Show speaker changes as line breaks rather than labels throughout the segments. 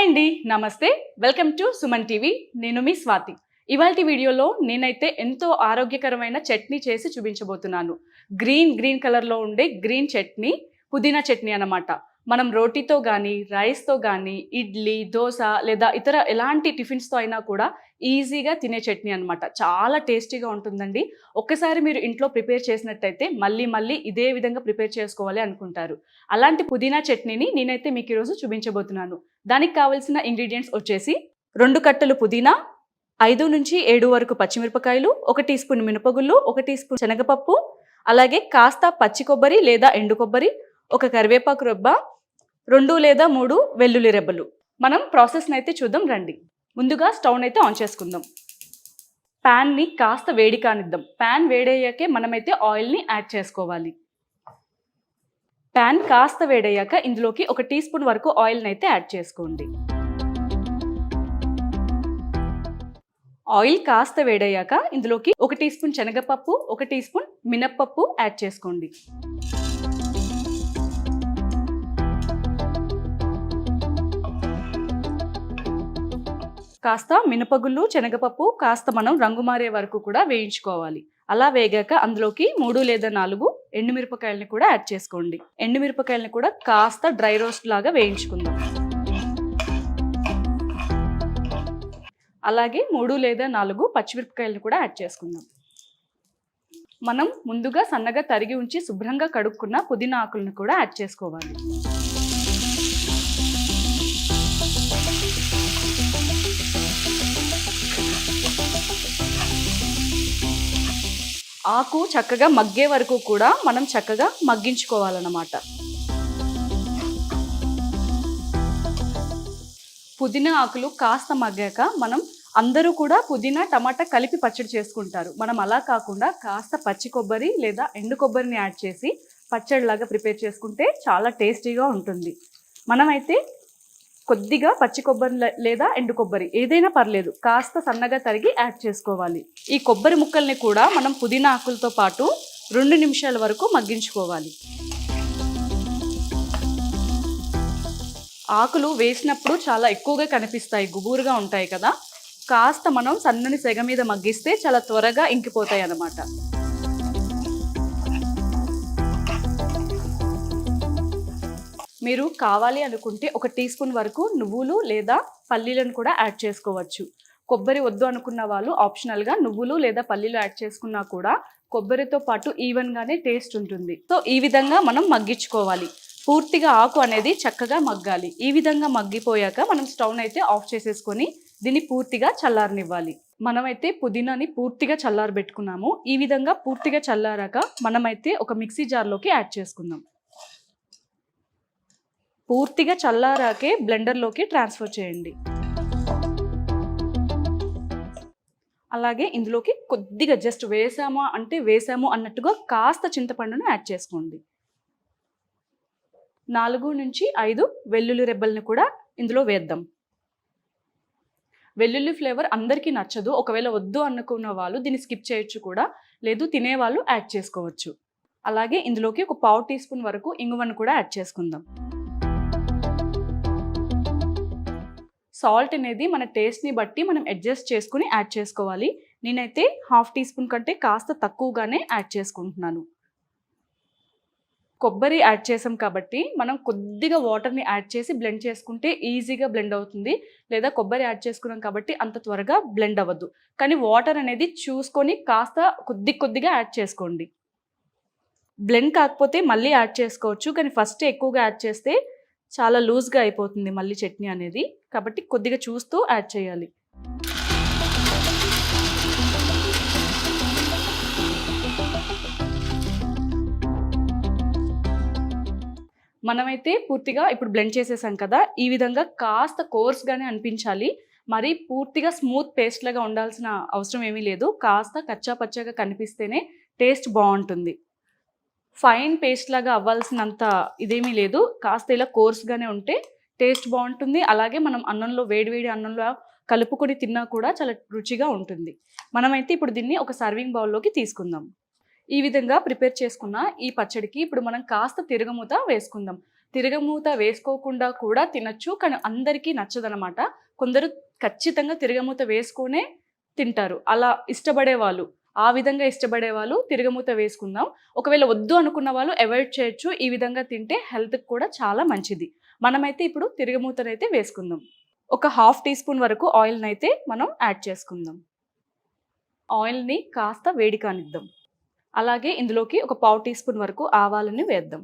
అండి నమస్తే. Welcome to Suman TV. నేను మీ స్వాతి. ఇవాళ వీడియోలో నేనైతే ఎంతో ఆరోగ్యకరమైన చట్నీ చేసి చూపించబోతున్నాను. గ్రీన్ గ్రీన్ కలర్లో ఉండే గ్రీన్ చట్నీ పుదీనా చట్నీ అనమాట మనం రోటీతో కానీ రైస్తో కానీ ఇడ్లీ దోశ లేదా ఇతర ఎలాంటి టిఫిన్స్తో అయినా కూడా ఈజీగా తినే చట్నీ అనమాట చాలా టేస్టీగా ఉంటుందండి. ఒక్కసారి మీరు ఇంట్లో ప్రిపేర్ చేసినట్టయితే మళ్ళీ మళ్ళీ ఇదే విధంగా ప్రిపేర్ చేసుకోవాలి అనుకుంటారు. అలాంటి పుదీనా చట్నీని నేనైతే మీకు ఈరోజు చూపించబోతున్నాను. దానికి కావలసిన ఇంగ్రీడియంట్స్ వచ్చేసి రెండు కట్టలు పుదీనా ఐదు నుంచి ఏడు వరకు పచ్చిమిరపకాయలు ఒక టీ స్పూన్ మినపగుళ్ళు ఒక టీ స్పూన్ శనగపప్పు అలాగే కాస్త పచ్చి కొబ్బరి లేదా ఎండు కొబ్బరి ఒక కరివేపాకు రెబ్బ రెండు లేదా మూడు వెల్లుల్లి రెబ్బలు. మనం ప్రాసెస్ని అయితే చూద్దాం రండి. ముందుగా స్టవ్ని అయితే ఆన్ చేసుకుందాం. ప్యాన్ని కాస్త వేడి కానిద్దాం. ప్యాన్ వేడయ్యాకే మనమైతే ఆయిల్ని యాడ్ చేసుకోవాలి. ప్యాన్ కాస్త వేడయ్యాక ఇందులోకి ఒక టీ స్పూన్ వరకు ఆయిల్ని అయితే యాడ్ చేసుకోండి. ఆయిల్ కాస్త వేడయ్యాక ఇందులోకి ఒక టీ స్పూన్ శనగపప్పు ఒక టీ స్పూన్ మినప్పప్పు యాడ్ చేసుకోండి. కాస్త మినపగుళ్ళు శనగపప్పు కాస్త మనం రంగు మారే వరకు కూడా వేయించుకోవాలి. అలా వేగాక అందులోకి మూడు లేదా నాలుగు ఎండుమిరపకాయలని కూడా యాడ్ చేసుకోండి. ఎండుమిరపకాయలని కూడా కాస్త డ్రై రోస్ట్ లాగా వేయించుకుందాం. అలాగే మూడు లేదా నాలుగు పచ్చిమిరపకాయలను కూడా యాడ్ చేసుకుందాం. మనం ముందుగా సన్నగా తరిగి ఉంచి శుభ్రంగా కడుక్కున్న పుదీనా ఆకులను కూడా యాడ్ చేసుకోవాలి. ఆకు చక్కగా మగ్గే వరకు కూడా మనం చక్కగా మగ్గించుకోవాలన్నమాట. పుదీనా ఆకులు కాస్త మగ్గాక మనం అందరూ కూడా పుదీనా టమాటా కలిపి పచ్చడి చేసుకుంటారు. మనం అలా కాకుండా కాస్త పచ్చి కొబ్బరి లేదా ఎండు కొబ్బరిని యాడ్ చేసి పచ్చడిలాగా ప్రిపేర్ చేసుకుంటే చాలా టేస్టీగా ఉంటుంది. మనమైతే కొద్దిగా పచ్చి కొబ్బరి లేదా ఎండు కొబ్బరి ఏదైనా పర్లేదు. కాస్త సన్నగా తరిగి యాడ్ చేసుకోవాలి. ఈ కొబ్బరి ముక్కల్ని కూడా మనం పుదీనా ఆకులతో పాటు రెండు నిమిషాల వరకు మగ్గించుకోవాలి. ఆకులు వేసినప్పుడు చాలా ఎక్కువగా కనిపిస్తాయి గుబూరుగా ఉంటాయి కదా. కాస్త మనం సన్నని సెగ మీద మగ్గిస్తే చాలా త్వరగా ఇంకిపోతాయి అన్నమాట మీరు కావాలి అనుకుంటే ఒక టీ స్పూన్ వరకు నువ్వులు లేదా పల్లీలను కూడా యాడ్ చేసుకోవచ్చు. కొబ్బరి వద్దు అనుకున్న వాళ్ళు ఆప్షనల్గా నువ్వులు లేదా పల్లీలు యాడ్ చేసుకున్నా కూడా కొబ్బరితో పాటు ఈవెన్గానే టేస్ట్ ఉంటుంది. సో ఈ విధంగా మనం మగ్గించుకోవాలి. పూర్తిగా ఆకు అనేది చక్కగా మగ్గాలి. ఈ విధంగా మగ్గిపోయాక మనం స్టవ్ అయితే ఆఫ్ చేసేసుకొని దీన్ని పూర్తిగా చల్లారనివ్వాలి. మనమైతే పుదీనాని పూర్తిగా చల్లారబెట్టుకున్నాము. ఈ విధంగా పూర్తిగా చల్లారాక మనమైతే ఒక మిక్సీ జార్లోకి యాడ్ చేసుకుందాం. పూర్తిగా చల్లారాకే బ్లెండర్లోకి ట్రాన్స్ఫర్ చేయండి. అలాగే ఇందులోకి కొద్దిగా జస్ట్ వేసామా అంటే వేసాము అన్నట్టుగా కాస్త చింతపండును యాడ్ చేసుకోండి. నాలుగు నుంచి ఐదు వెల్లుల్లి రెబ్బల్ని కూడా ఇందులో వేద్దాం. వెల్లుల్లి ఫ్లేవర్ అందరికీ నచ్చదు. ఒకవేళ వద్దు అనుకున్న వాళ్ళు దీన్ని స్కిప్ చేయొచ్చు కూడా. లేదు తినేవాళ్ళు యాడ్ చేసుకోవచ్చు. అలాగే ఇందులోకి ఒక పావు టీ స్పూన్ వరకు ఇంగువను కూడా యాడ్ చేసుకుందాం. సాల్ట్ అనేది మన టేస్ట్ని బట్టి మనం అడ్జస్ట్ చేసుకుని యాడ్ చేసుకోవాలి. నేనైతే హాఫ్ టీ స్పూన్ కంటే కాస్త తక్కువగానే యాడ్ చేసుకుంటున్నాను. కొబ్బరి యాడ్ చేసాం కాబట్టి మనం కొద్దిగా వాటర్ని యాడ్ చేసి బ్లెండ్ చేసుకుంటే ఈజీగా బ్లెండ్ అవుతుంది. లేదా కొబ్బరి యాడ్ చేసుకున్నాం కాబట్టి అంత త్వరగా బ్లెండ్ అవ్వద్దు కానీ వాటర్ అనేది చూసుకొని కాస్త కొద్ది కొద్దిగా యాడ్ చేసుకోండి. బ్లెండ్ కాకపోతే మళ్ళీ యాడ్ చేసుకోవచ్చు. కానీ ఫస్ట్ ఎక్కువగా యాడ్ చేస్తే చాలా లూజ్గా అయిపోతుంది మళ్ళీ చట్నీ అనేది. కాబట్టి కొద్దిగా చూస్తూ యాడ్ చేయాలి. మనమైతే పూర్తిగా ఇప్పుడు బ్లెండ్ చేసేసాం కదా ఈ విధంగా కాస్త కోర్స్గానే అనిపించాలి. మరి పూర్తిగా స్మూత్ పేస్ట్ లాగా ఉండాల్సిన అవసరం ఏమీ లేదు. కాస్త కచ్చా పచ్చగా కనిపిస్తేనే టేస్ట్ బాగుంటుంది. ఫైన్ పేస్ట్ లాగా అవ్వాల్సినంత ఇదేమీ లేదు. కాస్త ఇలా కోర్స్గానే ఉంటే టేస్ట్ బాగుంటుంది. అలాగే మనం అన్నంలో వేడివేడి అన్నంలో కలుపుకొని తిన్నా కూడా చాలా రుచిగా ఉంటుంది. మనమైతే ఇప్పుడు దీన్ని ఒక సర్వింగ్ బౌల్లోకి తీసుకుందాం. ఈ విధంగా ప్రిపేర్ చేసుకున్న ఈ పచ్చడికి ఇప్పుడు మనం కాస్త తిరగమూత వేసుకుందాం. తిరగమూత వేసుకోకుండా కూడా తినచ్చు కానీ అందరికీ నచ్చదనమాట. కొందరు ఖచ్చితంగా తిరగమూత వేసుకునే తింటారు. అలా ఇష్టపడే వాళ్ళు ఆ విధంగా ఇష్టపడే వాళ్ళు తిరగమూత వేసుకుందాం. ఒకవేళ వద్దు అనుకున్న వాళ్ళు అవాయిడ్ చేయొచ్చు. ఈ విధంగా తింటే హెల్త్కి కూడా చాలా మంచిది. మనమైతే ఇప్పుడు తిరగమూతనైతే వేసుకుందాం. ఒక హాఫ్ టీ స్పూన్ వరకు ఆయిల్ని అయితే మనం యాడ్ చేసుకుందాం. ఆయిల్ని కాస్త వేడి కానిద్దాం అలాగే ఇందులోకి ఒక పావు టీ స్పూన్ వరకు ఆవాలని వేద్దాం.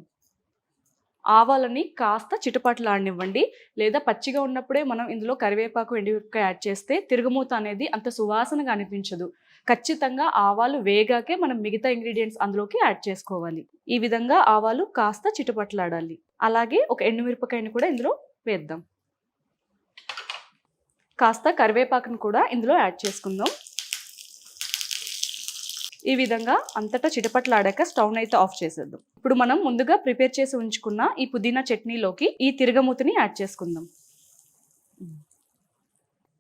ఆవాలని కాస్త చిటపట్లాడనివ్వండి. లేదా పచ్చిగా ఉన్నప్పుడే మనం ఇందులో కరివేపాకు ఎండిమిరపకాయ యాడ్ చేస్తే తిరుగుమూత అనేది అంత సువాసనగా అనిపించదు. ఖచ్చితంగా ఆవాలు వేగాకే మనం మిగతా ఇంగ్రీడియంట్స్ అందులోకి యాడ్ చేసుకోవాలి. ఈ విధంగా ఆవాలు కాస్త చిటపట్లాడాలి. అలాగే ఒక ఎండుమిరపకాయని కూడా ఇందులో వేద్దాం. కాస్త కరివేపాకును కూడా ఇందులో యాడ్ చేసుకుందాం. ఈ విధంగా అంతటా చిటపట్లాడాక స్టవ్ అయితే ఆఫ్ చేసేద్దాం. ఇప్పుడు మనం ముందుగా ప్రిపేర్ చేసి ఉంచుకున్న ఈ పుదీనా చట్నీలోకి ఈ తిరగమూతని యాడ్ చేసుకుందాం.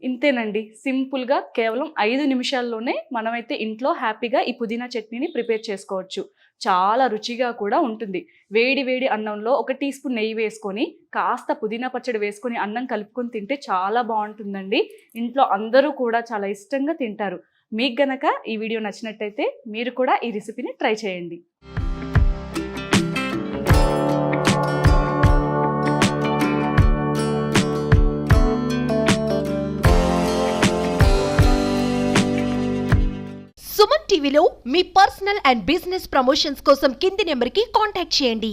ఇంతేనండి సింపుల్గా కేవలం ఐదు నిమిషాల్లోనే మనమైతే ఇంట్లో హ్యాపీగా ఈ పుదీనా చట్నీని ప్రిపేర్ చేసుకోవచ్చు. చాలా రుచిగా కూడా ఉంటుంది. వేడి వేడి అన్నంలో ఒక టీ స్పూన్ నెయ్యి వేసుకొని కాస్త పుదీనా పచ్చడి వేసుకొని అన్నం కలుపుకొని తింటే చాలా బాగుంటుందండి. ఇంట్లో అందరూ కూడా చాలా ఇష్టంగా తింటారు. మీకు గనక ఈ వీడియో నచ్చినట్టయితే మీరు కూడా ఈ రెసిపీని ట్రై చేయండి.
సుమన్ టీవీలో మీ పర్సనల్ అండ్ బిజినెస్ ప్రమోషన్స్ కోసం కింది నెంబర్కి కాంటాక్ట్ చేయండి.